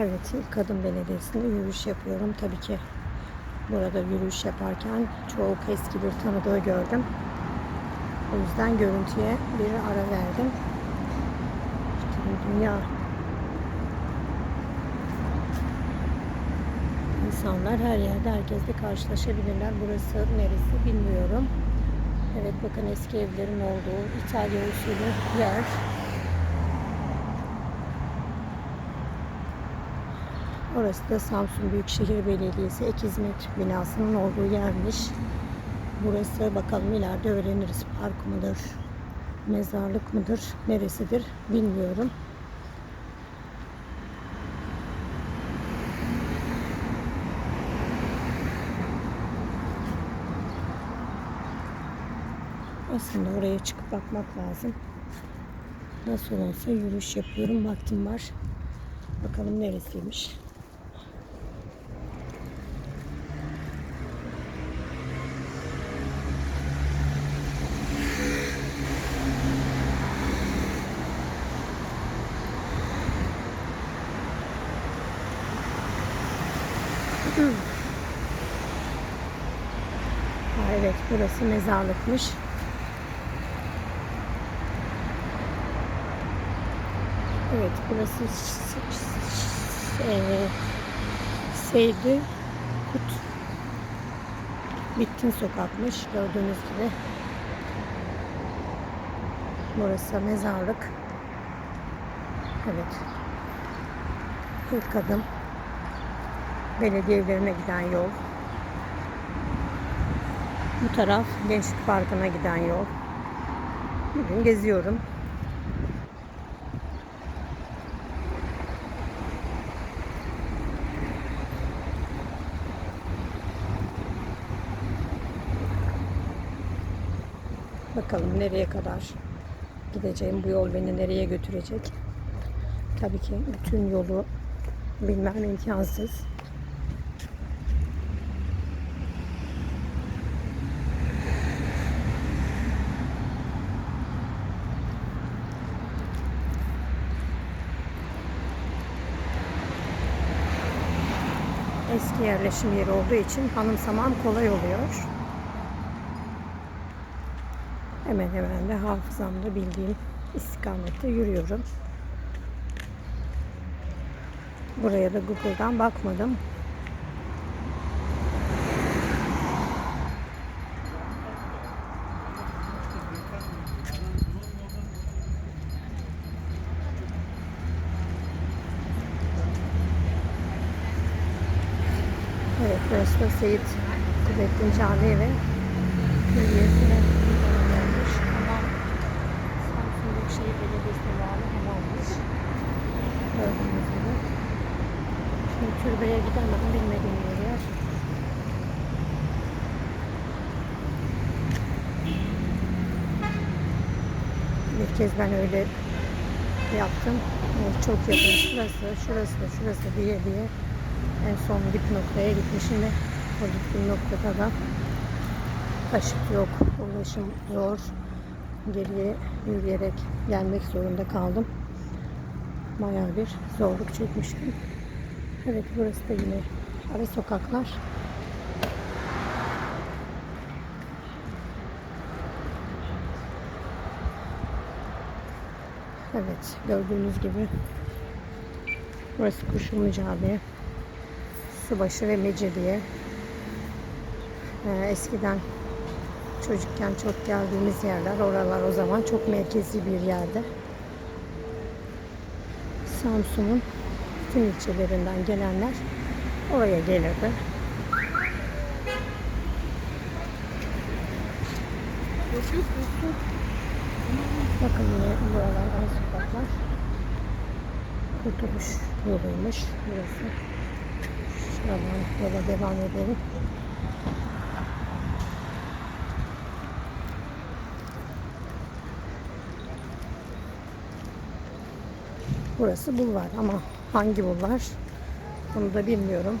Evet, ilk Kadın Belediyesi'nde yürüyüş yapıyorum. Tabii ki burada yürüyüş yaparken çok eski bir tanıdığı gördüm. O yüzden görüntüye bir ara verdim. İşte dünya insanlar her yerde herkesle karşılaşabilirler. Burası neresi bilmiyorum. Evet bakın eski evlerin olduğu İtalya usulü yer. Orası da Samsun Büyükşehir Belediyesi Ek Hizmet binasının olduğu yermiş. Burası bakalım ileride öğreniriz. Park mıdır? Mezarlık mıdır? Neresidir? Bilmiyorum. Aslında oraya çıkıp bakmak lazım. Nasıl olsa yürüyüş yapıyorum. Vaktim var. Bakalım neresiymiş. Ha, evet burası mezarlıkmış. Evet burası eee Seydi Kut Bittin sokakmış gördüğünüz gibi. Burası mezarlık. Evet. İlk adım belediye evlerine giden yol. Bu taraf Gençlik Parkı'na giden yol. Bugün geziyorum. Bakalım nereye kadar gideceğim, bu yol beni nereye götürecek. Tabii ki bütün yolu bilmem imkansız. Eski yerleşim yeri olduğu için anımsamam kolay oluyor. Hemen hemen de hafızamda bildiğim istikamette yürüyorum. Buraya da Google'dan bakmadım. Burası da Seyit Kudrettin Camii ve Külliyesi'ne gelmiş. Hamam Samsun Büyükşehir Belediyesi'ne bağlı hamammış. Gördüğünüz gibi. Şimdi türbeye gidemem bilmediğim bir yer. Bir kez ben öyle yaptım. Çok yakın. Şurası, şurası şurası diye diye en son dip noktaya gitmişim ve o gittiğim noktada da taşıt yok. Ulaşım zor. Geriye yürüyerek gelmek zorunda kaldım. Bayağı bir zorluk çekmiştim. Evet burası da yine ara sokaklar. Evet gördüğünüz gibi burası Kuşumlu Camii. Subaşı ve Mecidiye. Ee, eskiden çocukken çok geldiğimiz yerler. Oralar o zaman çok merkezi bir yerde. Samsun'un bütün ilçelerinden gelenler oraya gelirdi. Bakın yine buralar ara sokaklar. Kurtuluş yoluymuş burası. Şuradan yola devam edelim. Burası bulvar ama hangi bulvar onu da bilmiyorum.